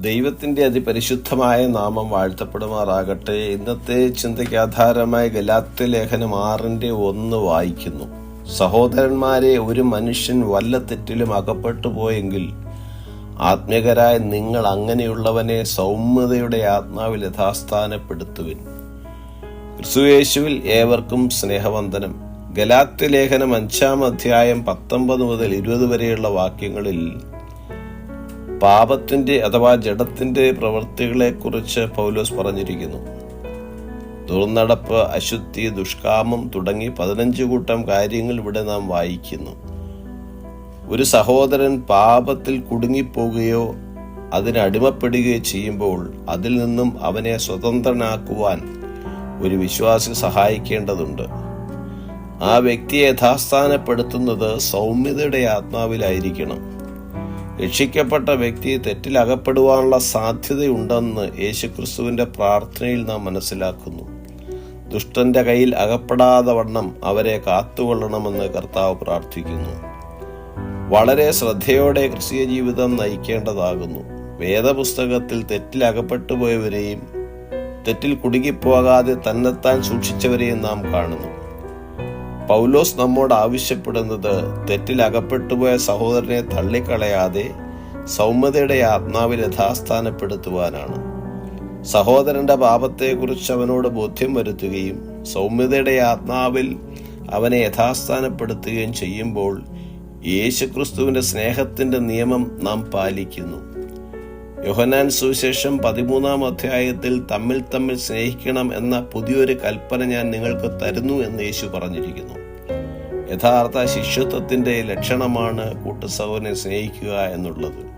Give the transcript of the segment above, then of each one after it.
ദൈവത്തിന്റെ അതിപരിശുദ്ധമായ നാമം വാഴ്ത്തപ്പെടുമാറാകട്ടെ. ഇന്നത്തെ ചിന്തയ്ക്ക് ആധാരമായ ഗലാത്യ ലേഖനം ആറിന്റെ ഒന്ന് വായിക്കുന്നു. സഹോദരന്മാരെ ഒരു മനുഷ്യൻ വല്ല തെറ്റിലും അകപ്പെട്ടു പോയെങ്കിൽ ആത്മീകരായ നിങ്ങൾ അങ്ങനെയുള്ളവനെ സൗമ്യതയുടെ ആത്മാവിൽ യഥാസ്ഥാനപ്പെടുത്തുവിൻ. ക്രിസ്തുയേശുവിൽ ഏവർക്കും സ്നേഹവന്ദനം. ഗലാത്യ ലേഖനം അഞ്ചാം അധ്യായം പത്തൊമ്പത് മുതൽ ഇരുപത് വരെയുള്ള വാക്യങ്ങളിൽ പാപത്തിന്റെ അഥവാ ജഡത്തിന്റെ പ്രവൃത്തികളെക്കുറിച്ച് പൗലോസ് പറഞ്ഞിരിക്കുന്നു. ദുർനടപ്പ് അശുദ്ധി ദുഷ്കാമം തുടങ്ങി പതിനഞ്ച് കൂട്ടം കാര്യങ്ങൾ ഇവിടെ നാം വായിക്കുന്നു. ഒരു സഹോദരൻ പാപത്തിൽ കുടുങ്ങിപ്പോകുകയോ അതിനടിമപ്പെടുകയോ ചെയ്യുമ്പോൾ അതിൽ നിന്നും അവനെ സ്വതന്ത്രനാക്കുവാൻ ഒരു വിശ്വാസി സഹായിക്കേണ്ടതുണ്ട്. ആ വ്യക്തിയെ യഥാസ്ഥാനപ്പെടുത്തുന്നത് സൗമ്യതയുടെ ആത്മാവിലായിരിക്കണം. രക്ഷിക്കപ്പെട്ട വ്യക്തി തെറ്റിലകപ്പെടുവാനുള്ള സാധ്യതയുണ്ടെന്ന് യേശുക്രിസ്തുവിന്റെ പ്രാർത്ഥനയിൽ നാം മനസ്സിലാക്കുന്നു. ദുഷ്ടന്റെ കയ്യിൽ അകപ്പെടാതെ വണ്ണം അവരെ കാത്തുകൊള്ളണമെന്ന് കർത്താവ് പ്രാർത്ഥിക്കുന്നു. വളരെ ശ്രദ്ധയോടെ ക്രിസ്തീയ ജീവിതം നയിക്കേണ്ടതാകുന്നു. വേദപുസ്തകത്തിൽ തെറ്റിൽ അകപ്പെട്ടു പോയവരെയും തെറ്റിൽ കുടുങ്ങിപ്പോകാതെ തന്നെത്താൻ സൂക്ഷിച്ചവരെയും നാം കാണുന്നു. പൗലോസ് നമ്മോട് ആവശ്യപ്പെടുന്നത് തെറ്റിൽ അകപ്പെട്ടുപോയ സഹോദരനെ തള്ളിക്കളയാതെ സൗമ്യതയുടെ ആത്മാവിൽ യഥാസ്ഥാനപ്പെടുത്തുവാനാണ്. സഹോദരന്റെ പാപത്തെക്കുറിച്ച് അവനോട് ബോധ്യം വരുത്തുകയും സൗമ്യതയുടെ ആത്മാവിൽ അവനെ യഥാസ്ഥാനപ്പെടുത്തുകയും ചെയ്യുമ്പോൾ യേശുക്രിസ്തുവിന്റെ സ്നേഹത്തിന്റെ നിയമം നാം പാലിക്കുന്നു. യോഹനാൻ സുവിശേഷം പതിമൂന്നാം അധ്യായത്തിൽ തമ്മിൽ തമ്മിൽ സ്നേഹിക്കണം എന്ന പുതിയൊരു കൽപ്പന ഞാൻ നിങ്ങൾക്ക് തരുന്നു എന്ന് യേശു പറഞ്ഞിരിക്കുന്നു. യഥാർത്ഥ ശിഷ്യത്വത്തിന്റെ ലക്ഷണമാണ് കൂട്ടുസഹോദരനെ സ്നേഹിക്കുക എന്നുള്ളത്.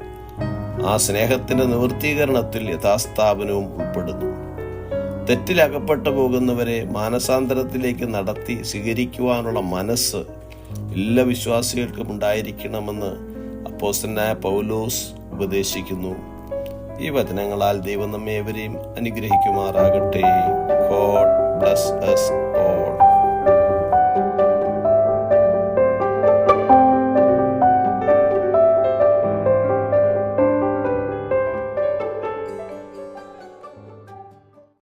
ആ സ്നേഹത്തിന്റെ നിവൃത്തീകരണത്തിൽ യഥാസ്ഥാപനവും ഉൾപ്പെടുന്നു. തെറ്റിലകപ്പെട്ടു പോകുന്നവരെ മാനസാന്തരത്തിലേക്ക് നടത്തി സ്വീകരിക്കുവാനുള്ള മനസ്സ് എല്ലാ വിശ്വാസികൾക്കും ഉണ്ടായിരിക്കണമെന്ന് അപ്പോസ്റ്റനായ പൗലോസ് ഉപദേശിക്കുന്നു. ഈ വചനങ്ങളാൽ ദൈവം നമ്മെ ഏവരെയും അനുഗ്രഹിക്കുമാറാകട്ടെ.